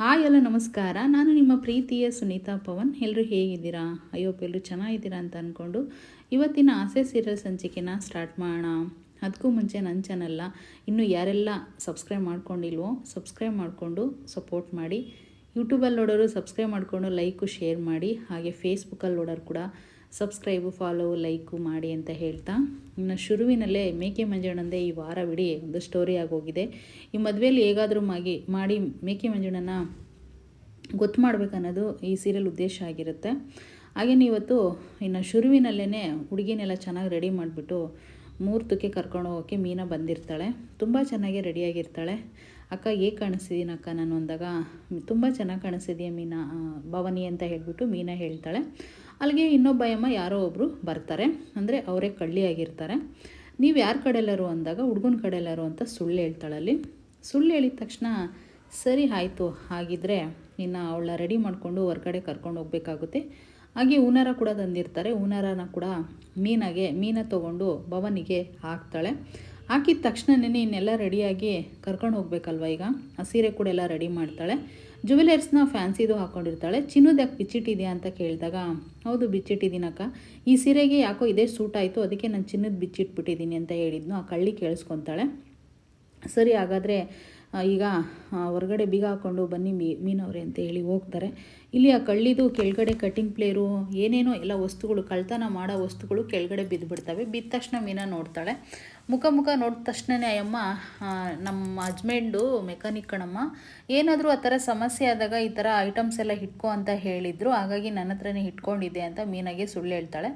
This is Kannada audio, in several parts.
ಹಾಯ್ ಎಲ್ಲ ನಮಸ್ಕಾರ. ನಾನು ನಿಮ್ಮ ಪ್ರೀತಿಯ ಸುನೀತಾ ಪವನ್. ಎಲ್ಲರೂ ಹೇಗಿದ್ದೀರಾ? ಅಯ್ಯೋ ಎಲ್ಲರೂ ಚೆನ್ನಾಗಿದ್ದೀರಾ ಅಂತ ಅಂದ್ಕೊಂಡು ಇವತ್ತಿನ ಆಸೆ ಸೀರಿಯಲ್ ಸಂಚಿಕೆನ ಸ್ಟಾರ್ಟ್ ಮಾಡೋಣ. ಅದಕ್ಕೂ ಮುಂಚೆ ನನ್ನ ಚಾನಲ್ನ ಇನ್ನೂ ಯಾರೆಲ್ಲ ಸಬ್ಸ್ಕ್ರೈಬ್ ಮಾಡ್ಕೊಂಡಿಲ್ವೋ, ಸಬ್ಸ್ಕ್ರೈಬ್ ಮಾಡಿಕೊಂಡು ಸಪೋರ್ಟ್ ಮಾಡಿ. ಯೂಟ್ಯೂಬಲ್ಲಿ ನೋಡೋರು ಸಬ್ಸ್ಕ್ರೈಬ್ ಮಾಡಿಕೊಂಡು ಲೈಕು, ಶೇರ್ ಮಾಡಿ. ಹಾಗೆ ಫೇಸ್ಬುಕ್ಕಲ್ಲಿ ನೋಡೋರು ಕೂಡ ಸಬ್ಸ್ಕ್ರೈಬು ಫಾಲೋ ಲೈಕು ಮಾಡಿ ಅಂತ ಹೇಳ್ತಾ. ಇನ್ನು ಶುರುವಿನಲ್ಲೇ ಮೇಕೆ ಮಂಜಣ್ಣಂದೇ ಈ ವಾರ ಬಿಡಿ ಒಂದು ಸ್ಟೋರಿ ಆಗೋಗಿದೆ. ಈ ಮದುವೆಯಲ್ಲಿ ಹೇಗಾದರೂ ಮಾಗಿ ಮಾಡಿ ಮೇಕೆ ಮಂಜಣ್ಣನ ಗೊತ್ತು ಮಾಡಬೇಕನ್ನೋದು ಈ ಸೀರಿಯಲ್ ಉದ್ದೇಶ ಆಗಿರುತ್ತೆ. ಹಾಗೇನೆ ಇವತ್ತು ಇನ್ನು ಶುರುವಿನಲ್ಲೇ ಹುಡುಗಿನೆಲ್ಲ ಚೆನ್ನಾಗಿ ರೆಡಿ ಮಾಡಿಬಿಟ್ಟು ಮುಹೂರ್ತಕ್ಕೆ ಕರ್ಕೊಂಡು ಹೋಗೋಕ್ಕೆ ಮೀನಾ ಬಂದಿರ್ತಾಳೆ. ತುಂಬ ಚೆನ್ನಾಗಿ ರೆಡಿಯಾಗಿರ್ತಾಳೆ ಅಕ್ಕ, ಹೇಗೆ ಕಾಣಿಸ್ತಿದ್ದೀನಿ ಅಕ್ಕ ನಾನು ಅಂದಾಗ, ತುಂಬ ಚೆನ್ನಾಗಿ ಕಾಣಿಸಿದೆಯಾ ಮೀನಾ ಭವಾನಿ ಅಂತ ಹೇಳಿಬಿಟ್ಟು ಮೀನಾ ಹೇಳ್ತಾಳೆ. ಅಲ್ಲಿಗೆ ಇನ್ನೊಬ್ಬ ಅಮ್ಮ ಯಾರೋ ಒಬ್ಬರು ಬರ್ತಾರೆ. ಅಂದರೆ ಅವರೇ ಕಳ್ಳಿಯಾಗಿರ್ತಾರೆ ನೀವು ಯಾರ ಕಡೆಯಲ್ಲರು ಅಂದಾಗ ಹುಡುಗನ ಕಡೆಯಲ್ಲರು ಅಂತ ಸುಳ್ಳು ಹೇಳ್ತಾಳಲ್ಲಿ ಸುಳ್ಳು ಹೇಳಿದ ತಕ್ಷಣ, ಸರಿ ಆಯಿತು, ಹಾಗಿದ್ರೆ ನಿನ್ನ ಅವಳ ರೆಡಿ ಮಾಡಿಕೊಂಡು ಹೊರ್ಗಡೆ ಕರ್ಕೊಂಡು ಹೋಗ್ಬೇಕಾಗುತ್ತೆ. ಹಾಗೆ ಹೂನಾರ ಕೂಡ ತಂದಿರ್ತಾರೆ. ಹೂನಾರನ ಕೂಡ ಮೀನಾಗೆ, ಮೀನ ತೊಗೊಂಡು ಭವನಿಗೆ ಹಾಕ್ತಾಳೆ. ಹಾಕಿದ ತಕ್ಷಣನೇ ಇನ್ನೆಲ್ಲ ರೆಡಿಯಾಗಿ ಕರ್ಕೊಂಡು ಹೋಗ್ಬೇಕಲ್ವ ಈಗ? ಆ ಸೀರೆ ಕೂಡ ಎಲ್ಲ ರೆಡಿ ಮಾಡ್ತಾಳೆ. ಜುವೆಲರ್ಸ್ನ ಫ್ಯಾನ್ಸಿದು ಹಾಕ್ಕೊಂಡಿರ್ತಾಳೆ ಚಿನ್ನದ ಯಾಕೆ ಬಿಚ್ಚಿಟ್ಟಿದೆಯಾ ಅಂತ ಕೇಳಿದಾಗ, ಹೌದು ಬಿಚ್ಚಿಟ್ಟಿದ್ದೀನಕ್ಕ. ಈ ಸೀರೆಗೆ ಯಾಕೋ ಇದೇ ಸೂಟ್ ಆಯಿತು, ಅದಕ್ಕೆ ನಾನು ಚಿನ್ನದ ಬಿಚ್ಚಿಟ್ಬಿಟ್ಟಿದ್ದೀನಿ ಅಂತ ಹೇಳಿದ್ನು. ಆ ಕಳ್ಳಿ ಕೇಳಿಸ್ಕೊತಾಳೆ. ಸರಿ, ಹಾಗಾದರೆ ಈಗ ಹೊರಗಡೆ ಬೀಗ ಹಾಕ್ಕೊಂಡು ಬನ್ನಿ ಮೀ, ಮೀನವ್ರೆ ಅಂತ ಹೇಳಿ ಹೋಗ್ತಾರೆ. ಇಲ್ಲಿ ಆ ಕಳ್ಳಿದು ಕೆಳಗಡೆ ಕಟಿಂಗ್ ಪ್ಲೇರು, ಏನೇನೋ ಎಲ್ಲ ವಸ್ತುಗಳು, ಕಳ್ತನ ಮಾಡೋ ವಸ್ತುಗಳು ಕೆಳಗಡೆ ಬಿದ್ದುಬಿಡ್ತವೆ ಬಿದ್ದ ತಕ್ಷಣ ಮೀನ ನೋಡ್ತಾಳೆ. ಮುಖ ಮುಖ ನೋಡಿದ ತಕ್ಷಣನೇ ಅಯ್ಯಮ್ಮ ನಮ್ಮ ಹಸ್ಬೆಂಡು ಮೆಕ್ಯಾನಿಕ್ ಕಣಮ್ಮ, ಏನಾದರೂ ಆ ಥರ ಸಮಸ್ಯೆ ಆದಾಗ ಈ ಥರ ಐಟಮ್ಸ್ ಎಲ್ಲ ಇಟ್ಕೋ ಅಂತ ಹೇಳಿದರು. ಹಾಗಾಗಿ ನನ್ನ ಹತ್ರನೇ ಹಿಟ್ಕೊಂಡಿದ್ದೆ ಅಂತ ಮೀನಾಗೆ ಸುಳ್ಳು ಹೇಳ್ತಾಳೆ.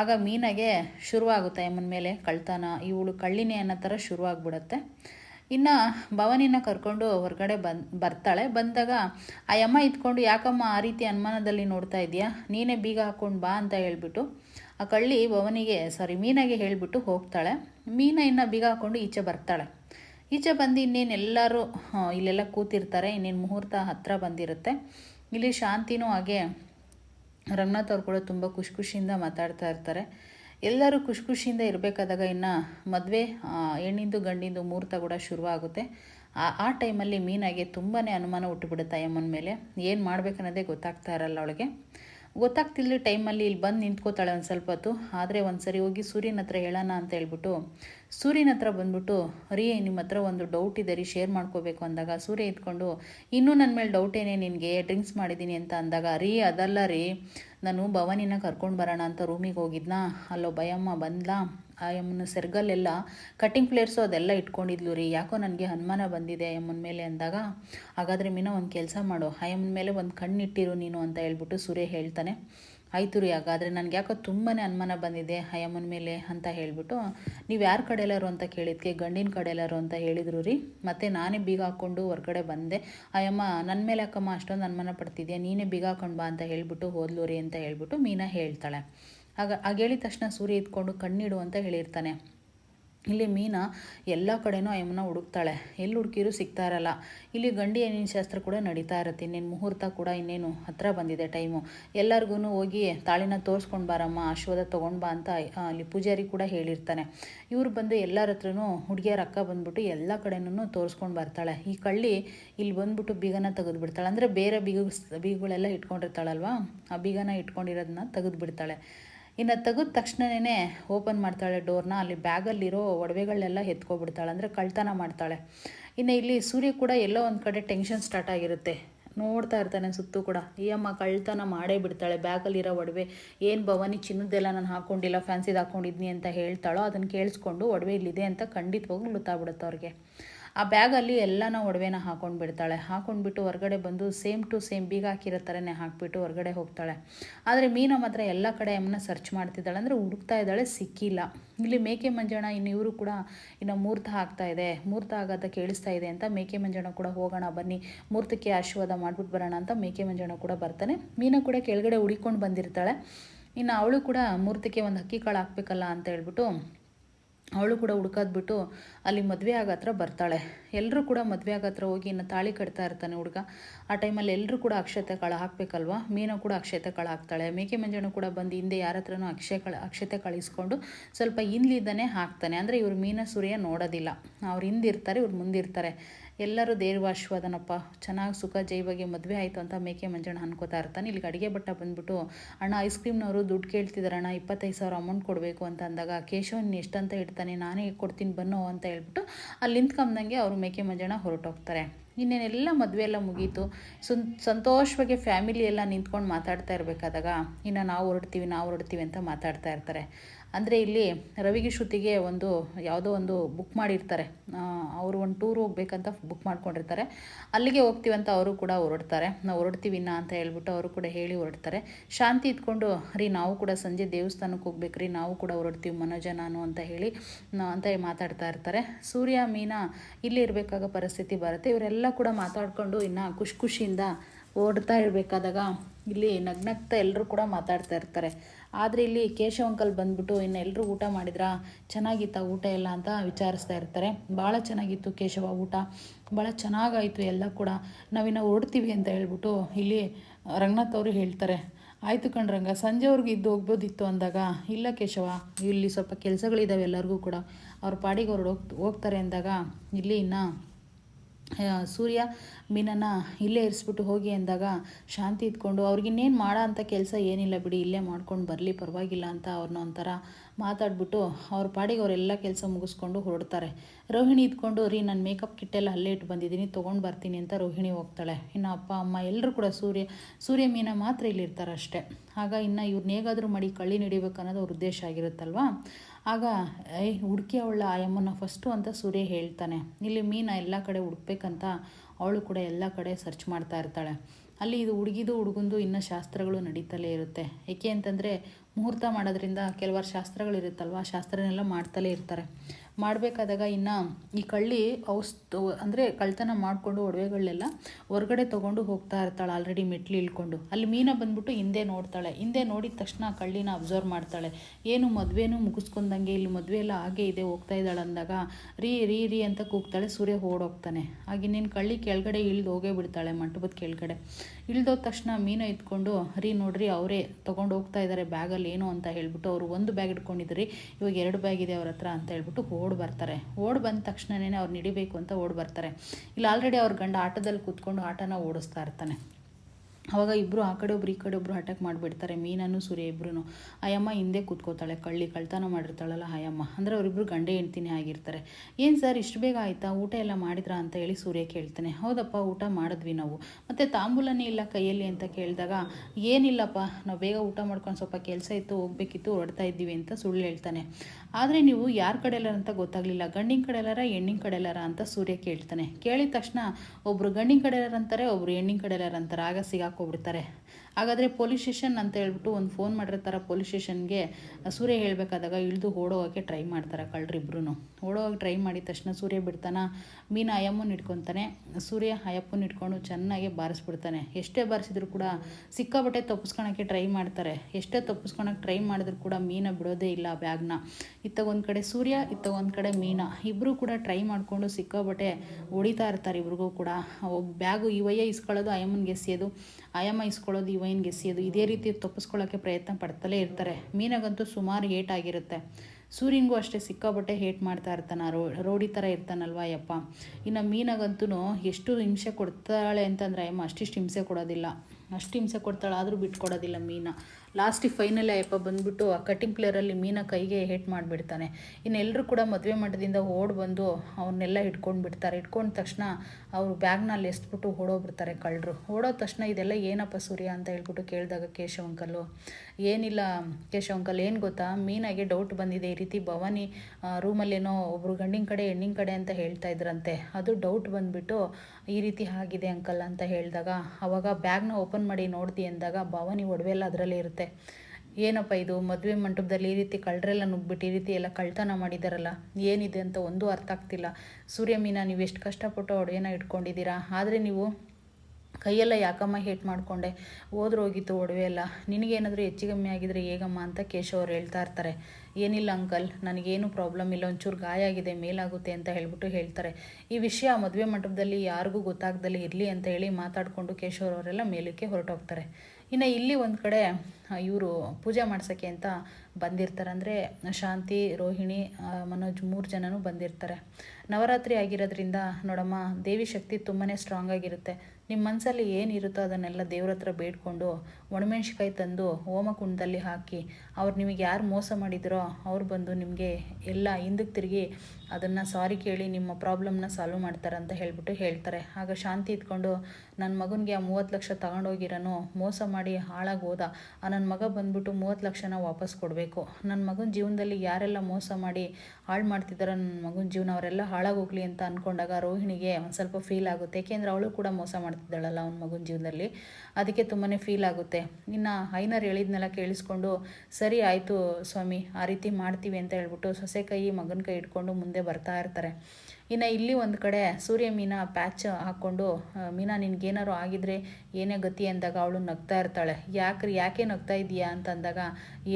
ಆಗ ಮೀನಾಗೆ ಶುರುವಾಗುತ್ತೆ ಅಮ್ಮನ ಮೇಲೆ ಕಳ್ತನ. ಇವಳು ಕಳ್ಳಿನೇ ಅನ್ನೋ ಥರ ಶುರುವಾಗ್ಬಿಡತ್ತೆ. ಇನ್ನು ಭವನಿನ ಕರ್ಕೊಂಡು ಹೊರಗಡೆ ಬಂದು, ಬರ್ತಾಳೆ. ಬಂದಾಗ ಆ ಅಮ್ಮ ಇದ್ಕೊಂಡು ಯಾಕಮ್ಮ ಆ ರೀತಿ ಅನುಮಾನದಲ್ಲಿ ನೋಡ್ತಾ ಇದೆಯಾ? ನೀನೇ ಬೀಗ ಹಾಕ್ಕೊಂಡು ಬಾ ಅಂತ ಹೇಳ್ಬಿಟ್ಟು ಆ ಕಳ್ಳಿ ಭವನಿಗೆ ಸಾರಿ ಮೀನಾಗೆ ಹೇಳಿಬಿಟ್ಟು ಹೋಗ್ತಾಳೆ. ಮೀನ ಇನ್ನು ಬೀಗ ಹಾಕ್ಕೊಂಡು ಈಚೆ ಬರ್ತಾಳೆ. ಈಚೆ ಬಂದು ಇನ್ನೇನು ಎಲ್ಲರೂ ಇಲ್ಲೆಲ್ಲ ಕೂತಿರ್ತಾರೆ. ಇನ್ನೇನು ಮುಹೂರ್ತ ಹತ್ತಿರ ಬಂದಿರುತ್ತೆ. ಇಲ್ಲಿ ಶಾಂತಿನೂ ಹಾಗೆ ರಂಗನಾಥ್ ಅವ್ರು ಕೂಡ ತುಂಬ ಖುಷಿ ಖುಷಿಯಿಂದ ಮಾತಾಡ್ತಾ ಇರ್ತಾರೆ. ಎಲ್ಲರೂ ಖುಷಿ ಖುಷಿಯಿಂದ ಇರಬೇಕಾದಾಗ ಇನ್ನು ಮದುವೆ ಹೆಣ್ಣಿಂದು ಗಂಡಿಂದು ಮುಹೂರ್ತ ಕೂಡ ಶುರುವಾಗುತ್ತೆ. ಆ ಆ ಟೈಮಲ್ಲಿ ಮೀನಾಗೆ ತುಂಬಾ ಅನುಮಾನ ಹುಟ್ಟುಬಿಡುತ್ತೆ ಅಮ್ಮನ ಮೇಲೆ. ಏನು ಮಾಡ್ಬೇಕನ್ನೋದೇ ಗೊತ್ತಾಗ್ತಾ ಇರಲ್ಲ ಅವಳಿಗೆ. ಗೊತ್ತಾಗ್ತಿಲ್ಲ ಟೈಮಲ್ಲಿ ಇಲ್ಲಿ ಬಂದು ನಿಂತ್ಕೋತಾಳೆ ಒಂದು ಸ್ವಲ್ಪ ಹೊತ್ತು. ಆದರೆ ಒಂದು ಸರಿ ಹೋಗಿ ಸೂರ್ಯನ ಹತ್ರ ಹೇಳೋಣ ಅಂತ ಹೇಳ್ಬಿಟ್ಟು, ಸೂರ್ಯನ ಹತ್ರ ಬಂದ್ಬಿಟ್ಟು, ರೀ, ನಿಮ್ಮ ಹತ್ರ ಒಂದು ಡೌಟ್ ಇದೆ ರೀ ಶೇರ್ ಮಾಡ್ಕೋಬೇಕು ಅಂದಾಗ ಸೂರ್ಯ ಇದ್ಕೊಂಡು ಇನ್ನೂ ನನ್ನ ಮೇಲೆ ಡೌಟ್ ಏನೇ ನಿನಗೆ? ಡ್ರಿಂಕ್ಸ್ ಮಾಡಿದ್ದೀನಿ ಅಂತ ಅಂದಾಗ, ರೀ, ಅದಲ್ಲ ರೀ, ನಾನು ಭವಾನಿನ ಕರ್ಕೊಂಡು ಬರೋಣ ಅಂತ ರೂಮಿಗೆ ಹೋಗಿದ್ನಾ? ಅಲ್ಲೋ ಭಯಮ್ಮ, ಬಂದ್ಲಾ? ಯಮ್ಮನ ಸೆರ್ಗಲ್ಲೆಲ್ಲ ಕಟ್ಟಿಂಗ್ ಪ್ಲೇಯರ್ಸು ಅದೆಲ್ಲ ಇಟ್ಕೊಂಡಿದ್ಲು ರೀ. ಯಾಕೋ ನನಗೆ ಅನುಮಾನ ಬಂದಿದೆ ಯಮ್ಮನ ಮೇಲೆ ಅಂದಾಗ. ಹಾಗಾದರೆ ಮೀನ ಒಂದು ಕೆಲಸ ಮಾಡು. ಆ ಯಮ್ಮನ ಮೇಲೆ ಒಂದು ಕಣ್ಣಿಟ್ಟಿರು ನೀನು ಅಂತ ಹೇಳ್ಬಿಟ್ಟು ಸೂರ್ಯ ಹೇಳ್ತಾನೆ. ಆಯಿತು ರೀ, ಹಾಗಾದರೆ ನನಗೆ ಯಾಕೋ ತುಂಬಾ ಅನುಮಾನ ಬಂದಿದೆ ಹಯಮ್ಮನ ಮೇಲೆ ಅಂತ ಹೇಳಿಬಿಟ್ಟು, ನೀವು ಯಾರ ಕಡೆ ಎಲ್ಲಾರು ಅಂತ ಕೇಳಿದ್ಕೆ? ಗಂಡಿನ ಕಡೆ ಎಲ್ಲಾರು ಅಂತ ಹೇಳಿದ್ರು ರೀ. ಮತ್ತು ನಾನೇ ಬೀಗ ಹಾಕ್ಕೊಂಡು ಹೊರಗಡೆ ಬಂದೆ. ಆಯಮ್ಮ ನನ್ನ ಮೇಲೆ ಅಕ್ಕಮ್ಮ ಅಷ್ಟೊಂದು ಅನುಮಾನ ಪಡ್ತಿದ್ಯಾ? ನೀನೇ ಬೀಗ ಹಾಕೊಂಡು ಬಾ ಅಂತ ಹೇಳ್ಬಿಟ್ಟು ಹೋದ್ಲು ರೀ ಅಂತ ಹೇಳ್ಬಿಟ್ಟು ಮೀನಾ ಹೇಳ್ತಾಳೆ. ಆಗ ಆಗೇಳಿದ ತಕ್ಷಣ ಸೂರ್ಯ ಇದ್ಕೊಂಡು ಕಣ್ಣಿಡು ಅಂತ ಹೇಳಿರ್ತಾನೆ. ಇಲ್ಲಿ ಮೀನಾ ಎಲ್ಲ ಕಡೆನೂ ಅಯ್ಯಮ್ಮನ ಹುಡುಕ್ತಾಳೆ. ಎಲ್ಲಿ ಹುಡುಕಿರೂ ಸಿಗ್ತಾ ಇರಲ್ಲ. ಇಲ್ಲಿ ಗಂಡಿ ಏನಿನ ಶಾಸ್ತ್ರ ಕೂಡ ನಡೀತಾ ಇರುತ್ತೆ. ಇನ್ನೇನು ಮುಹೂರ್ತ ಕೂಡ ಇನ್ನೇನು ಹತ್ರ ಬಂದಿದೆ ಟೈಮು ಎಲ್ಲರಿಗೂ ಹೋಗಿ ತಾಳಿನ ತೋರಿಸ್ಕೊಂಡು ಬಾರಮ್ಮ ತೊಗೊಂಡು ಬಾ ಅಂತ ಅಲ್ಲಿ ಪೂಜಾರಿ ಕೂಡ ಹೇಳಿರ್ತಾನೆ. ಇವ್ರು ಬಂದು ಎಲ್ಲರ ಹತ್ರನು ಹುಡುಗಿಯರ ಅಕ್ಕ ಬಂದ್ಬಿಟ್ಟು ಎಲ್ಲ ಕಡೆನೂ ತೋರಿಸ್ಕೊಂಡು ಬರ್ತಾಳೆ. ಈ ಕಳ್ಳಿ ಇಲ್ಲಿ ಬಂದ್ಬಿಟ್ಟು ಬೀಗನ ತೆಗೆದು ಬಿಡ್ತಾಳೆ ಅಂದರೆ ಬೇರೆ ಬೀಗ ಬೀಗಗಳೆಲ್ಲ ಇಟ್ಕೊಂಡಿರ್ತಾಳಲ್ವಾ? ಆ ಬೀಗನ ಇಟ್ಕೊಂಡಿರೋದನ್ನ ತೆಗೆದು ಬಿಡ್ತಾಳೆ ಇನ್ನು ತೆಗೆದ ತಕ್ಷಣವೇ ಓಪನ್ ಮಾಡ್ತಾಳೆ ಡೋರ್ನ ಅಲ್ಲಿ ಬ್ಯಾಗಲ್ಲಿರೋ ಒಡವೆಗಳನ್ನೆಲ್ಲ ಎತ್ಕೊಬಿಡ್ತಾಳೆ, ಅಂದರೆ ಕಳ್ತನ ಮಾಡ್ತಾಳೆ. ಇನ್ನು ಇಲ್ಲಿ ಸೂರ್ಯ ಕೂಡ ಎಲ್ಲೋ ಒಂದು ಕಡೆ ಟೆನ್ಷನ್ ಸ್ಟಾರ್ಟ್ ಆಗಿರುತ್ತೆ. ನೋಡ್ತಾ ಇರ್ತಾನೆ ಸುತ್ತು ಕೂಡ. ಈ ಅಮ್ಮ, ಕಳ್ತನ ಮಾಡೇ ಬಿಡ್ತಾಳೆ, ಬ್ಯಾಗಲ್ಲಿರೋ ಒಡವೆ. ಏನು ಭವಾನಿ ಚಿನ್ನದ್ದೆಲ್ಲ ನಾನು ಹಾಕ್ಕೊಂಡಿಲ್ಲ ಫ್ಯಾನ್ಸಿದು ಹಾಕ್ಕೊಂಡಿದ್ನಿ ಅಂತ ಹೇಳ್ತಾಳೋ ಅದನ್ನು ಕೇಳಿಸ್ಕೊಂಡು ಒಡವೆ ಇಲ್ಲಿದೆ ಅಂತ ಖಂಡಿತವಾಗ್ಲೂ ಗೊತ್ತಾಗ್ಬಿಡುತ್ತೆ ಅವ್ರಿಗೆ. ಆ ಬ್ಯಾಗಲ್ಲಿ ಎಲ್ಲನ ಒಡವೆನ ಹಾಕೊಂಡು ಬಿಡ್ತಾಳೆ. ಹಾಕೊಂಡ್ಬಿಟ್ಟು ಹೊರಗಡೆ ಬಂದು ಸೇಮ್ ಟು ಸೇಮ್ ಬೀಗ ಹಾಕಿರೋ ಥರನೇ ಹಾಕಿಬಿಟ್ಟು ಹೊರಗಡೆ ಹೋಗ್ತಾಳೆ. ಆದರೆ ಮೀನ ಮಾತ್ರ ಎಲ್ಲ ಕಡೆ ಎಮ್ಮನ ಸರ್ಚ್ ಮಾಡ್ತಿದ್ದಾಳೆ. ಅಂದರೆ ಹುಡುಕ್ತಾ ಇದ್ದಾಳೆ, ಸಿಕ್ಕಿಲ್ಲ. ಇಲ್ಲಿ ಮೇಕೆ ಮಂಜಣ್ಣ ಇನ್ನು ಇವರು ಕೂಡ ಇನ್ನು ಮೂರ್ತ ಆಗ್ತಾ ಇದೆ. ಮೂರ್ತ ಆಗೋದ ಕೇಳಿಸ್ತಾ ಇದೆ ಅಂತ ಮೇಕೆ ಮಂಜಣ್ಣ ಕೂಡ ಹೋಗೋಣ, ಬನ್ನಿ. ಮೂರ್ತಕ್ಕೆ ಆಶೀರ್ವಾದ ಮಾಡ್ಬಿಟ್ಟು ಬರೋಣ ಅಂತ ಮೇಕೆ ಮಂಜಣ್ಣ ಕೂಡ ಬರ್ತಾನೆ. ಮೀನ ಕೂಡ ಕೆಳಗಡೆ ಹುಡಿಕೊಂಡು ಬಂದಿರ್ತಾಳೆ. ಇನ್ನು ಅವಳು ಕೂಡ ಮೂರ್ತಕ್ಕೆ ಒಂದು ಅಕ್ಕಿ ಕಾಳು ಹಾಕ್ಬೇಕಲ್ಲ ಅಂತ ಹೇಳ್ಬಿಟ್ಟು ಅವಳು ಕೂಡ ಹುಡ್ಕಾದ್ಬಿಟ್ಟು ಅಲ್ಲಿ ಮದುವೆ ಆಗೋ ಹತ್ರ ಬರ್ತಾಳೆ. ಎಲ್ಲರೂ ಕೂಡ ಮದುವೆ ಆಗೋ ಹತ್ರ ಹೋಗಿ ಇನ್ನು ತಾಳಿ ಕಟ್ತಾ ಇರ್ತಾನೆ ಹುಡುಗ. ಆ ಟೈಮಲ್ಲಿ ಎಲ್ಲರೂ ಕೂಡ ಅಕ್ಷತೆ ಕಾಳು ಹಾಕಬೇಕಲ್ವಾ? ಮೀನು ಕೂಡ ಅಕ್ಷತೆ ಕಾಳು ಹಾಕ್ತಾಳೆ. ಮೇಕೆ ಮಂಜಣ್ಣು ಕೂಡ ಬಂದು ಹಿಂದೆ ಯಾರ ಹತ್ರನೂ ಅಕ್ಷಯ ಕಳ, ಅಕ್ಷತೆ ಕಳಿಸ್ಕೊಂಡು ಸ್ವಲ್ಪ ಹಿಂದಿದ್ದಾನೆ ಹಾಕ್ತಾನೆ. ಅಂದರೆ ಇವ್ರು ಮೀನ ಸೂರ್ಯ ನೋಡೋದಿಲ್ಲ. ಅವ್ರು ಹಿಂದಿರ್ತಾರೆ, ಇವ್ರು ಮುಂದಿರ್ತಾರೆ. ಎಲ್ಲರೂ ದೇರ್ವಾಶ್ವಾದನಪ್ಪ. ಚೆನ್ನಾಗಿ ಸುಖ ಜೈವಾಗಿ ಮದುವೆ ಆಯಿತು ಅಂತ ಮೇಕೆ ಮಂಜಣ್ಣ ಅನ್ಕೋತಾ ಇರ್ತಾನೆ. ಇಲ್ಲಿಗೆ ಅಡುಗೆ ಭಟ್ಟ ಬಂದ್ಬಿಟ್ಟು, ಅಣ್ಣ ಐಸ್ ಕ್ರೀಮ್ನವರು ದುಡ್ಡು ಕೇಳ್ತಿದ್ದಾರೆ ಅಣ್ಣ, ಇಪ್ಪತ್ತೈದು ಸಾವಿರ ಅಮೌಂಟ್ ಕೊಡಬೇಕು ಅಂತ ಅಂದಾಗ ಕೇಶವನ್ ಎಷ್ಟಂತ ಇಡ್ತಾನೆ ನಾನೇ ಕೊಡ್ತೀನಿ ಬನ್ನೋ ಅಂತ ಹೇಳ್ಬಿಟ್ಟು, ಅಲ್ಲಿ ನಿಂತ್ಕೊಂಬಂದಂಗೆ ಅವರು ಮೇಕೆ ಮಂಜಣ್ಣ ಹೊರಟೋಗ್ತಾರೆ. ಇನ್ನೇನೆಲ್ಲ ಮದುವೆ ಎಲ್ಲ ಮುಗೀತು. ಸುನ್, ಸಂತೋಷವಾಗಿ ಫ್ಯಾಮಿಲಿ ಎಲ್ಲ ನಿಂತ್ಕೊಂಡು ಮಾತಾಡ್ತಾ ಇರಬೇಕಾದಾಗ, ಇನ್ನು ನಾವು ಹೊರಡ್ತೀವಿ ನಾವು ಹೊರಡ್ತೀವಿ ಅಂತ ಮಾತಾಡ್ತಾ ಇರ್ತಾರೆ. ಅಂದರೆ ಇಲ್ಲಿ ರವಿಗೆ ಶ್ರುತಿಗೆ ಒಂದು ಯಾವುದೋ ಒಂದು ಬುಕ್ ಮಾಡಿರ್ತಾರೆ. ಅವರು ಒಂದು ಟೂರ್ ಹೋಗ್ಬೇಕಂತ ಬುಕ್ ಮಾಡ್ಕೊಂಡಿರ್ತಾರೆ. ಅಲ್ಲಿಗೆ ಹೋಗ್ತೀವಂತ ಅವರು ಕೂಡ ಹೊರಡ್ತಾರೆ. ನಾವು ಹೊರಡ್ತೀವಿ ಇನ್ನ ಅಂತ ಹೇಳ್ಬಿಟ್ಟು ಅವರು ಕೂಡ ಹೇಳಿ ಹೊರಡ್ತಾರೆ. ಶಾಂತಿ ಇದ್ಕೊಂಡು, ರೀ, ನಾವು ಕೂಡ ಸಂಜೆ ದೇವಸ್ಥಾನಕ್ಕೆ ಹೋಗ್ಬೇಕು ರೀ ನಾವು ಕೂಡ ಹೊರಡ್ತೀವಿ ಮನೋಜ, ನಾನು ಅಂತ ಹೇಳಿ ಅಂತ ಮಾತಾಡ್ತಾ ಇರ್ತಾರೆ. ಸೂರ್ಯ, ಮೀನಾ, ಇಲ್ಲಿ ಇರಬೇಕಾಗೋ ಪರಿಸ್ಥಿತಿ ಬರುತ್ತೆ. ಇವರೆಲ್ಲ ಕೂಡ ಮಾತಾಡ್ಕೊಂಡು ಇನ್ನು ಖುಷಿ ಖುಷಿಯಿಂದ ಓಡ್ತಾ ಇರಬೇಕಾದಾಗ ಇಲ್ಲಿ ನಗ್ನಗ್ತಾ ಎಲ್ಲರೂ ಕೂಡ ಮಾತಾಡ್ತಾ ಇರ್ತಾರೆ. ಆದರೆ ಇಲ್ಲಿ ಕೇಶವ ಅಂಕಲ್ ಬಂದ್ಬಿಟ್ಟು ಇನ್ನು ಎಲ್ಲರೂ ಊಟ ಮಾಡಿದ್ರಾ? ಚೆನ್ನಾಗಿತ್ತಾ ಊಟ ಎಲ್ಲ ಅಂತ ವಿಚಾರಿಸ್ತಾ ಇರ್ತಾರೆ. ಭಾಳ ಚೆನ್ನಾಗಿತ್ತು ಕೇಶವ ಊಟ. ಭಾಳ ಚೆನ್ನಾಗಾಯಿತು ಎಲ್ಲ ಕೂಡ. ನಾವಿನ್ನು ಓಡ್ತೀವಿ ಅಂತ ಹೇಳ್ಬಿಟ್ಟು ಇಲ್ಲಿ ರಂಗನಾಥ್ ಅವರು ಹೇಳ್ತಾರೆ. ಆಯಿತು ಕಣ್ರಂಗ ಸಂಜೆವರೆಗೂ ಇದ್ದು ಹೋಗ್ಬೋದಿತ್ತು ಅಂದಾಗ. ಇಲ್ಲ ಕೇಶವ, ಇಲ್ಲಿ ಸ್ವಲ್ಪ ಕೆಲಸಗಳಿದ್ದಾವೆ ಎಲ್ಲರಿಗೂ ಕೂಡ. ಅವ್ರ ಪಾಡಿಗೆ ಹೋಗ್ ಹೋಗ್ತಾರೆ ಅಂದಾಗ, ಇಲ್ಲಿ ಇನ್ನು ಸೂರ್ಯ ಮೀನನ್ನ ಇಲ್ಲೇ ಇರಿಸ್ಬಿಟ್ಟು ಹೋಗಿ ಅಂದಾಗ ಶಾಂತಿ ಇದ್ಕೊಂಡು ಅವ್ರಿಗಿನ್ನೇನು ಮಾಡೋ ಅಂಥ ಕೆಲಸ ಏನಿಲ್ಲ ಬಿಡಿ, ಇಲ್ಲೇ ಮಾಡ್ಕೊಂಡು ಬರಲಿ, ಪರವಾಗಿಲ್ಲ ಅಂತ ಅವ್ರನ್ನ ಒಂಥರ ಮಾತಾಡ್ಬಿಟ್ಟು ಅವ್ರ ಪಾಡಿಗೆ ಅವರೆಲ್ಲ ಕೆಲಸ ಮುಗಿಸ್ಕೊಂಡು ಹೊರಡ್ತಾರೆ. ರೋಹಿಣಿ ಇದ್ಕೊಂಡು, ರೀ, ನಾನು ಮೇಕಪ್ ಕಿಟ್ಟೆಲ್ಲ ಅಲ್ಲೇ ಇಟ್ಟು ಬಂದಿದ್ದೀನಿ, ತೊಗೊಂಡು ಬರ್ತೀನಿ ಅಂತ ರೋಹಿಣಿ ಹೋಗ್ತಾಳೆ. ಇನ್ನು ಅಪ್ಪ, ಅಮ್ಮ ಎಲ್ಲರೂ ಕೂಡ ಸೂರ್ಯ ಸೂರ್ಯ ಮೀನ ಮಾತ್ರ ಇಲ್ಲಿರ್ತಾರೆ ಅಷ್ಟೇ. ಆಗ ಇನ್ನು ಇವ್ರನ್ನ ಹೇಗಾದರೂ ಮಾಡಿ ಕಳ್ಳಿ ನಡಿಬೇಕು ಅನ್ನೋದು ಅವ್ರ ಉದ್ದೇಶ ಆಗಿರುತ್ತಲ್ವಾ? ಆಗ ಐ ಹುಡುಕಿ ಅವಳ ಆಯಮ್ಮನ ಫಸ್ಟು ಅಂತ ಸೂರ್ಯ ಹೇಳ್ತಾನೆ. ಇಲ್ಲಿ ಮೀನ ಎಲ್ಲ ಕಡೆ ಹುಡುಕ್ಬೇಕಂತ ಅವಳು ಕೂಡ ಎಲ್ಲ ಕಡೆ ಸರ್ಚ್ ಮಾಡ್ತಾ ಇರ್ತಾಳೆ. ಅಲ್ಲಿ ಇದು ಹುಡುಗಿದು ಹುಡುಗಂದು ಇನ್ನೂ ಶಾಸ್ತ್ರಗಳು ನಡೀತಲೇ ಇರುತ್ತೆ. ಏಕೆ ಅಂತಂದರೆ ಮುಹೂರ್ತ ಮಾಡೋದ್ರಿಂದ ಕೆಲವಾರು ಶಾಸ್ತ್ರಗಳಿರುತ್ತಲ್ವ ಶಾಸ್ತ್ರನೆಲ್ಲ ಮಾಡ್ತಲೇ ಇರ್ತಾರೆ. ಮಾಡಬೇಕಾದಾಗ ಇನ್ನು ಈ ಕಳ್ಳಿ ಔಸ್ ಅಂದರೆ ಕಳ್ತನ ಮಾಡಿಕೊಂಡು ಒಡವೆಗಳನ್ನೆಲ್ಲ ಹೊರಗಡೆ ತೊಗೊಂಡು ಹೋಗ್ತಾ ಇರ್ತಾಳೆ ಆಲ್ರೆಡಿ ಮೆಟ್ಲು ಇಳ್ಕೊಂಡು. ಅಲ್ಲಿ ಮೀನ ಬಂದ್ಬಿಟ್ಟು ಹಿಂದೆ ನೋಡ್ತಾಳೆ. ಹಿಂದೆ ನೋಡಿದ ತಕ್ಷಣ ಕಳ್ಳಿನ ಅಬ್ಸರ್ವ್ ಮಾಡ್ತಾಳೆ. ಏನು ಮದುವೆನೂ ಮುಗಿಸ್ಕೊಂಡಂಗೆ ಇಲ್ಲಿ ಮದುವೆ ಎಲ್ಲ ಹಾಗೆ ಇದೆ, ಹೋಗ್ತಾ ಇದ್ದಾಳೆ ಅಂದಾಗ ರೀ ರೀ ರೀ ಅಂತ ಕೂಗ್ತಾಳೆ. ಸೂರ್ಯ ಓಡೋಗ್ತಾನೆ. ಆಗಿನ್ನೇನು ಕಳ್ಳಿ ಕೆಳಗಡೆ ಇಳ್ದು ಹೋಗೇ ಬಿಡ್ತಾಳೆ ಮಂಟಪದ ಕೆಳಗಡೆ. ಇಳ್ದೋದ ತಕ್ಷಣ ಮೀನ ಇದ್ಕೊಂಡು, ರೀ ನೋಡ್ರಿ ಅವರೇ ತೊಗೊಂಡು ಹೋಗ್ತಾ ಇದ್ದಾರೆ ಬ್ಯಾಗಲ್ಲಿ ಏನು ಅಂತ ಹೇಳ್ಬಿಟ್ಟು ಅವರು ಒಂದು ಬ್ಯಾಗ್ ಇಟ್ಕೊಂಡಿದ್ರಿ, ಇವಾಗ ಎರಡು ಬ್ಯಾಗ್ ಇದೆ ಅವ್ರ ಹತ್ರ ಅಂತ ಹೇಳ್ಬಿಟ್ಟು ಓಡ್ ಬರ್ತಾರೆ. ಓಡ್ ಬಂದ ತಕ್ಷಣನೇ ಅವ್ರು ನಿಡಿಬೇಕು ಅಂತ ಓಡ್ ಬರ್ತಾರೆ. ಇಲ್ಲಿ ಆಲ್ರೆಡಿ ಅವ್ರ ಗಂಡ ಆಟದಲ್ಲಿ ಕೂತ್ಕೊಂಡು ಆಟನ ಓಡಿಸ್ತಾ ಇರ್ತಾನೆ. ಅವಾಗ ಇಬ್ಬರು ಆ ಕಡೆ ಒಬ್ರು ಈ ಕಡೆ ಒಬ್ರು ಅಟ್ಯಾಕ್ ಮಾಡಿಬಿಡ್ತಾರೆ, ಮೀನನ್ನು ಸೂರ್ಯ ಇಬ್ಬರು ಆಯಮ್ಮ ಹಿಂದೆ ಕೂತ್ಕೋತಾಳೆ ಕಳ್ಳಿ ಕಳ್ತನ ಮಾಡಿರ್ತಾಳಲ್ಲ ಆಯಮ್ಮ ಅಂದರೆ ಅವರಿಬ್ಬರು ಗಂಡೆ ಹೆಂಡ್ತಿನೇ ಆಗಿರ್ತಾರೆ. ಏನು ಸರ್ ಇಷ್ಟು ಬೇಗ ಆಯಿತಾ? ಊಟ ಎಲ್ಲ ಮಾಡಿದ್ರಾ ಅಂತ ಹೇಳಿ ಸೂರ್ಯ ಕೇಳ್ತಾನೆ. ಹೌದಪ್ಪ, ಊಟ ಮಾಡಿದ್ವಿ ನಾವು. ಮತ್ತು ತಾಂಬೂಲನೇ ಇಲ್ಲ ಕೈಯಲ್ಲಿ ಅಂತ ಕೇಳಿದಾಗ, ಏನಿಲ್ಲಪ್ಪ, ನಾವು ಬೇಗ ಊಟ ಮಾಡ್ಕೊಂಡು ಸ್ವಲ್ಪ ಕೆಲಸ ಇತ್ತು, ಹೋಗ್ಬೇಕಿತ್ತು ಹೊಡ್ತಾ ಇದ್ದೀವಿ ಅಂತ ಸುಳ್ಳು ಹೇಳ್ತಾನೆ. ಆದರೆ ನೀವು ಯಾರ ಕಡೆಯಲ್ಲರ ಅಂತ ಗೊತ್ತಾಗಲಿಲ್ಲ. ಗಂಡಿನ ಕಡೆ ಎಲ್ಲಾರ ಹೆಣ್ಣಿನ ಕಡೆಯಲ್ಲರ ಅಂತ ಸೂರ್ಯ ಕೇಳ್ತಾನೆ. ಕೇಳಿದ ತಕ್ಷಣ ಒಬ್ಬರು ಗಂಡಿನ ಕಡೆಯಲ್ಲರ ಅಂತಾರೆ, ಒಬ್ರು ಹೆಣ್ಣಿನ ಕಡೆಯಲ್ಲಾರ ಅಂತಾರೆ ಆಗ ಸಿಗಾಕೋಗ್ಬಿಡ್ತಾರೆ ಹಾಗಾದರೆ ಪೊಲೀಸ್ ಸ್ಟೇಷನ್ ಅಂತ ಹೇಳ್ಬಿಟ್ಟು ಒಂದು ಫೋನ್ ಮಾಡಿರ್ತಾರೆ ಪೊಲೀಸ್ ಸ್ಟೇಷನ್ಗೆ ಸೂರ್ಯ ಹೇಳಬೇಕಾದಾಗ ಇಳಿದು ಓಡೋಗೋಕ್ಕೆ ಟ್ರೈ ಮಾಡ್ತಾರೆ ಕಳ್ಳರಿಬ್ರು ಓಡೋಗಿ ಟ್ರೈ ಮಾಡಿದ ತಕ್ಷಣ ಸೂರ್ಯ ಬಿಡ್ತಾನೆ, ಮೀನು ಅಯ್ಯಮ್ಮನ ಇಟ್ಕೊತಾನೆ, ಸೂರ್ಯ ಅಯ್ಯಪ್ಪನ ಇಟ್ಕೊಂಡು ಚೆನ್ನಾಗಿ ಬಾರಿಸ್ಬಿಡ್ತಾನೆ. ಎಷ್ಟೇ ಬಾರಿಸಿದ್ರು ಕೂಡ ಸಿಕ್ಕಾಬಟ್ಟೆ ತಪ್ಪಿಸ್ಕೊಳಕ್ಕೆ ಟ್ರೈ ಮಾಡ್ತಾರೆ. ಎಷ್ಟೇ ತಪ್ಪಿಸ್ಕೊಳಕ್ಕೆ ಟ್ರೈ ಮಾಡಿದ್ರು ಕೂಡ ಮೀನ ಬಿಡೋದೇ ಇಲ್ಲ ಬ್ಯಾಗ್ನ. ಇತ್ತ ಒಂದು ಕಡೆ ಸೂರ್ಯ, ಇತ್ತ ಒಂದು ಕಡೆ ಮೀನ. ಇಬ್ಬರು ಕೂಡ ಟ್ರೈ ಮಾಡಿಕೊಂಡು ಸಿಕ್ಕಾಬಟ್ಟೆ ಹೊಡಿತಾ ಇರ್ತಾರೆ ಇಬ್ರಿಗೂ ಕೂಡ. ಬ್ಯಾಗು ಇವಯ್ಯ ಇಸ್ಕೊಳ್ಳೋದು ಅಯ್ಯಮ್ಮನಿಗೆ ಎಸೆಯೋದು. ಅಯ್ಯಮ್ಮ ಇಸ್ಕೊಳ್ಳೋದು ಇವಯ್ಯನಿಗೆ ಎಸೆಯೋದು ಇದೇ ರೀತಿ ತಪ್ಪಿಸ್ಕೊಳ್ಳೋಕ್ಕೆ ಪ್ರಯತ್ನ ಪಡ್ತಲೇ ಇರ್ತಾರೆ. ಮೀನಾಗಂತೂ ಸುಮಾರು ಏಟ್ ಆಗಿರುತ್ತೆ. ಸೂರ್ಯನಿಗೂ ಅಷ್ಟೇ ಸಿಕ್ಕಾಪಟ್ಟೆ ಹೇಟ್ ಮಾಡ್ತಾ ಇರ್ತಾನೆ. ರೋ, ರೋಡಿ ಥರ ಇರ್ತಾನಲ್ವ ಯಪ್ಪ. ಇನ್ನು ಮೀನಾಗಂತೂ ಎಷ್ಟು ಹಿಂಸೆ ಕೊಡ್ತಾಳೆ ಅಂತಂದರೆ ಅಮ್ಮ ಅಷ್ಟಿಷ್ಟು ಹಿಂಸೆ ಕೊಡೋದಿಲ್ಲ. ಅಷ್ಟು ಹಿಂಸೆ ಕೊಡ್ತಾಳೆ, ಆದರೂ ಬಿಟ್ಕೊಡೋದಿಲ್ಲ ಮೀನ. ಲಾಸ್ಟಿಗೆ ಫೈನಲ್ ಅಯ್ಯಪ್ಪ ಬಂದ್ಬಿಟ್ಟು ಆ ಕಟಿಂಗ್ ಪ್ಲೇಯರಲ್ಲಿ ಮೀನ ಕೈಗೆ ಹೇಟ್ ಮಾಡಿಬಿಡ್ತಾನೆ. ಇನ್ನೆಲ್ಲರೂ ಕೂಡ ಮದುವೆ ಮಠದಿಂದ ಓಡ್ ಬಂದು ಅವನ್ನೆಲ್ಲ ಹಿಡ್ಕೊಂಡು ಬಿಡ್ತಾರೆ. ಹಿಡ್ಕೊಂಡ ತಕ್ಷಣ ಅವರು ಬ್ಯಾಗ್ನಲ್ಲಿ ಎಸ್ಬಿಟ್ಟು ಓಡೋಗ್ಬಿಡ್ತಾರೆ ಕಳ್ಳರು. ಓಡೋ ತಕ್ಷಣ ಇದೆಲ್ಲ ಏನಪ್ಪ ಸೂರ್ಯ ಅಂತ ಹೇಳ್ಬಿಟ್ಟು ಕೇಳಿದಾಗ ಕೇಶವ್ ಅಂಕಲ್ಲು ಏನಿಲ್ಲ ಕೇಶವ್ ಅಂಕಲ್ ಏನು ಗೊತ್ತಾ? ಮೀನಾಗೆ ಡೌಟ್ ಬಂದಿದೆ. ಈ ರೀತಿ ಭವಾನಿ ರೂಮಲ್ಲೇನೋ ಒಬ್ಬರು ಗಂಡಿನ ಕಡೆ, ಹೆಣ್ಣಿನ ಕಡೆ ಅಂತ ಹೇಳ್ತಾ ಇದ್ರಂತೆ. ಅದು ಡೌಟ್ ಬಂದುಬಿಟ್ಟು ಈ ರೀತಿ ಆಗಿದೆ ಅಂಕಲ್ ಅಂತ ಹೇಳಿದಾಗ, ಅವಾಗ ಬ್ಯಾಗ್ನ ಓಪನ್ ಮಾಡಿ ನೋಡ್ದಿ ಅಂದಾಗ ಭವಾನಿ ಒಡವೆ ಎಲ್ಲ ಅದರಲ್ಲೇ ಇರುತ್ತೆ. ಏನಪ್ಪ ಇದು? ಮದುವೆ ಮಂಟಪದಲ್ಲಿ ಈ ರೀತಿ ಕಳ್ಳರೆಲ್ಲ ನುಗ್ಬಿಟ್ಟು ಈ ರೀತಿ ಎಲ್ಲ ಕಳ್ತನ ಮಾಡಿದಾರಲ್ಲ, ಏನಿದೆ ಅಂತ ಒಂದೂ ಅರ್ಥ ಆಗ್ತಿಲ್ಲ. ಸೂರ್ಯ ನೀವು ಎಷ್ಟು ಕಷ್ಟಪಟ್ಟು ಒಡವೆನ ಇಟ್ಕೊಂಡಿದ್ದೀರಾ? ಆದರೆ ನೀವು ಕೈಯೆಲ್ಲ ಯಾಕಮ್ಮ ಹೇಟ್ ಮಾಡಿಕೊಂಡೆ? ಹೋದ್ರೋಗಿತ್ತು ಒಡವೆ ಎಲ್ಲ. ನಿನಗೇನಾದರೂ ಹೆಚ್ಚು ಕಮ್ಮಿ ಆಗಿದ್ರೆ ಹೇಗಮ್ಮ ಅಂತ ಕೇಶವ್ ಅವ್ರು ಹೇಳ್ತಾ ಇರ್ತಾರೆ. ಏನಿಲ್ಲ ಅಂಕಲ್ ನನಗೇನು ಪ್ರಾಬ್ಲಮ್ ಇಲ್ಲ, ಒಂಚೂರು ಗಾಯ ಆಗಿದೆ, ಮೇಲಾಗುತ್ತೆ ಅಂತ ಹೇಳ್ಬಿಟ್ಟು ಹೇಳ್ತಾರೆ. ಈ ವಿಷಯ ಮದುವೆ ಮಂಟಪದಲ್ಲಿ ಯಾರಿಗೂ ಗೊತ್ತಾಗ್ದಲ್ಲಿ ಇರಲಿ ಅಂತ ಹೇಳಿ ಮಾತಾಡಿಕೊಂಡು ಕೇಶವ್ ಅವರೆಲ್ಲ ಮೇಲಕ್ಕೆ ಹೊರಟೋಗ್ತಾರೆ. ಇನ್ನು ಇಲ್ಲಿ ಒಂದು ಕಡೆ ಇವರು ಪೂಜೆ ಮಾಡ್ಸೋಕ್ಕೆ ಅಂತ ಬಂದಿರ್ತಾರೆ. ಅಂದರೆ ಶಾಂತಿ, ರೋಹಿಣಿ ಮನೋಜ್ ಮೂರು ಜನನೂ ಬಂದಿರ್ತಾರೆ. ನವರಾತ್ರಿ ಆಗಿರೋದ್ರಿಂದ ನೋಡಮ್ಮ, ದೇವಿ ಶಕ್ತಿ ತುಂಬಾ ಸ್ಟ್ರಾಂಗ್ ಆಗಿರುತ್ತೆ. ನಿಮ್ಮ ಮನಸ್ಸಲ್ಲಿ ಏನಿರುತ್ತೋ ಅದನ್ನೆಲ್ಲ ದೇವ್ರ ಹತ್ರ ಬೇಡ್ಕೊಂಡು ಒಣಮೆಣ್ಸಿಕಾಯಿ ತಂದು ಹೋಮಕುಂಡದಲ್ಲಿ ಹಾಕಿ, ಅವ್ರು ನಿಮಗೆ ಯಾರು ಮೋಸ ಮಾಡಿದ್ರೋ ಅವ್ರು ಬಂದು ನಿಮಗೆ ಎಲ್ಲ ಹಿಂದಕ್ಕೆ ತಿರುಗಿ ಅದನ್ನು ಸಾರಿ ಕೇಳಿ ನಿಮ್ಮ ಪ್ರಾಬ್ಲಮ್ನ ಸಾಲ್ವ್ ಮಾಡ್ತಾರೆ ಅಂತ ಹೇಳಿಬಿಟ್ಟು ಹೇಳ್ತಾರೆ. ಆಗ ಶಾಂತಿ ಇದ್ಕೊಂಡು ನನ್ನ ಮಗನಿಗೆ ಆ ಮೂವತ್ತು ಲಕ್ಷ ತಗೊಂಡೋಗಿರೋನು, ಮೋಸ ಮಾಡಿ ಹಾಳಾಗಿ ಹೋದ ಆ ನನ್ನ ಮಗ ಬಂದ್ಬಿಟ್ಟು ಮೂವತ್ತು ಲಕ್ಷನ ವಾಪಸ್ ಕೊಡಬೇಕು. ನನ್ನ ಮಗನ ಜೀವನದಲ್ಲಿ ಯಾರೆಲ್ಲ ಮೋಸ ಮಾಡಿ ಹಾಳು ಮಾಡ್ತಿದ್ದಾರೋ ನನ್ನ ಮಗನ ಜೀವನ ಅವರೆಲ್ಲ ಹಾಳಾಗೋಗ್ಲಿ ಅಂತ ಅಂದ್ಕೊಂಡಾಗ ರೋಹಿಣಿಗೆ ಒಂದು ಸ್ವಲ್ಪ ಫೀಲ್ ಆಗುತ್ತೆ. ಏಕೆಂದರೆ ಅವಳು ಕೂಡ ಮೋಸ ಮಾಡ್ತಿದ್ದಾಳಲ್ಲ ಅವ್ನ ಮಗನ ಜೀವನದಲ್ಲಿ. ಅದಕ್ಕೆ ತುಂಬಾ ಫೀಲ್ ಆಗುತ್ತೆ. ಇನ್ನು ಐನರ್ ಹೇಳಿದ್ನೆಲ್ಲ ಕೇಳಿಸ್ಕೊಂಡು, ಸರಿ ಆಯಿತು ಸ್ವಾಮಿ, ಆ ರೀತಿ ಮಾಡ್ತೀವಿ ಅಂತ ಹೇಳ್ಬಿಟ್ಟು ಸೊಸೆ ಕೈ ಮಗನ ಕೈ ಇಟ್ಕೊಂಡು ಮುಂದೆ ಬರ್ತಾ ಇರ್ತಾರೆ. ಇನ್ನು ಇಲ್ಲಿ ಒಂದು ಕಡೆ ಸೂರ್ಯ ಮೀನಾ ಪ್ಯಾಚ್ ಹಾಕ್ಕೊಂಡು ಮೀನಾ ನಿನಗೇನಾರು ಆಗಿದ್ರೆ ಏನೇ ಗತಿ ಅಂದಾಗ ಅವಳು ನಗ್ತಾ ಇರ್ತಾಳೆ. ಯಾಕ್ರಿ, ಯಾಕೆ ನಗ್ತಾ ಇದೀಯಾ ಅಂತ ಅಂದಾಗ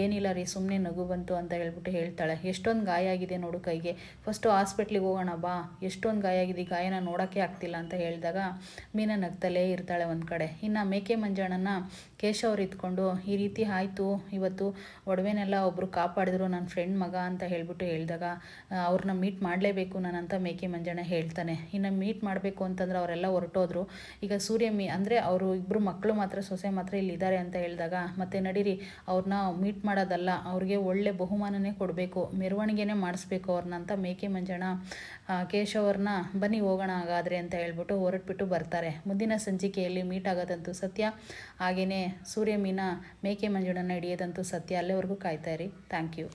ಏನಿಲ್ಲ ರೀ ಸುಮ್ಮನೆ ನಗು ಬಂತು ಅಂತ ಹೇಳ್ಬಿಟ್ಟು ಹೇಳ್ತಾಳೆ. ಎಷ್ಟೊಂದು ಗಾಯ ಆಗಿದೆ ನೋಡು ಕೈಗೆ. ಫಸ್ಟು ಹಾಸ್ಪಿಟ್ಲಿಗೆ ಹೋಗೋಣ ಬಾ. ಎಷ್ಟೊಂದು ಗಾಯ ಆಗಿದೆ, ಗಾಯನ ನೋಡೋಕ್ಕೆ ಆಗ್ತಿಲ್ಲ ಅಂತ ಹೇಳಿದಾಗ ಮೀನ ನಗ್ತಲೇ ಇರ್ತಾಳೆ ಒಂದು ಕಡೆ. ಇನ್ನು ಮೇಕೆ ಮಂಜಣ್ಣನ ಕೇಶವ್ರು ಇದ್ಕೊಂಡು, ಈ ರೀತಿ ಆಯಿತು, ಇವತ್ತು ಒಡವೆನೆಲ್ಲ ಒಬ್ಬರು ಕಾಪಾಡಿದ್ರು ನನ್ನ ಫ್ರೆಂಡ್ ಮಗ ಅಂತ ಹೇಳ್ಬಿಟ್ಟು ಹೇಳಿದಾಗ ಅವ್ರನ್ನ ಮೀಟ್ ಮಾಡಲೇಬೇಕು ನಾನಂತ ಮೇಕೆ ಮಂಜಣ್ಣ ಹೇಳ್ತಾನೆ. ಇನ್ನು ಮೀಟ್ ಮಾಡಬೇಕು ಅಂತಂದ್ರೆ ಅವರೆಲ್ಲ ಹೊರಟೋದ್ರು. ಈಗ ಸೂರ್ಯ ಮೀ, ಅಂದರೆ ಅವರು ಇಬ್ಬರು ಮಕ್ಕಳು ಮಾತ್ರ, ಸೊಸೆ ಮಾತ್ರ ಇಲ್ಲಿದ್ದಾರೆ ಅಂತ ಹೇಳಿದಾಗ, ಮತ್ತೆ ನಡೀರಿ ಅವ್ರನ್ನ ಮೀಟ್ ಮಾಡೋದಲ್ಲ, ಅವ್ರಿಗೆ ಒಳ್ಳೆ ಬಹುಮಾನನೇ ಕೊಡಬೇಕು, ಮೆರವಣಿಗೆನೇ ಮಾಡಿಸ್ಬೇಕು ಅವ್ರನ್ನ ಅಂತ ಮೇಕೆ ಮಂಜಣ್ಣ ಕೇಶವ್ರನ್ನ ಬನ್ನಿ ಹೋಗೋಣ ಹಾಗಾದರೆ ಅಂತ ಹೇಳ್ಬಿಟ್ಟು ಹೊರಟ್ಬಿಟ್ಟು ಬರ್ತಾರೆ. ಮುಂದಿನ ಸಂಚಿಕೆಯಲ್ಲಿ ಮೀಟ್ ಆಗೋದಂತೂ ಸತ್ಯ ಹಾಗೆಯೇ ಸೂರ್ಯ ಮೀನ ಮೇಕೆ ಮಂಜಣ್ಣನ ಹಿಡಿಯೋದಂತೂ ಸತ್ಯ, ಅಲ್ಲೇವರೆಗೂ ಕಾಯ್ತಾ ಇರಿ. Thank you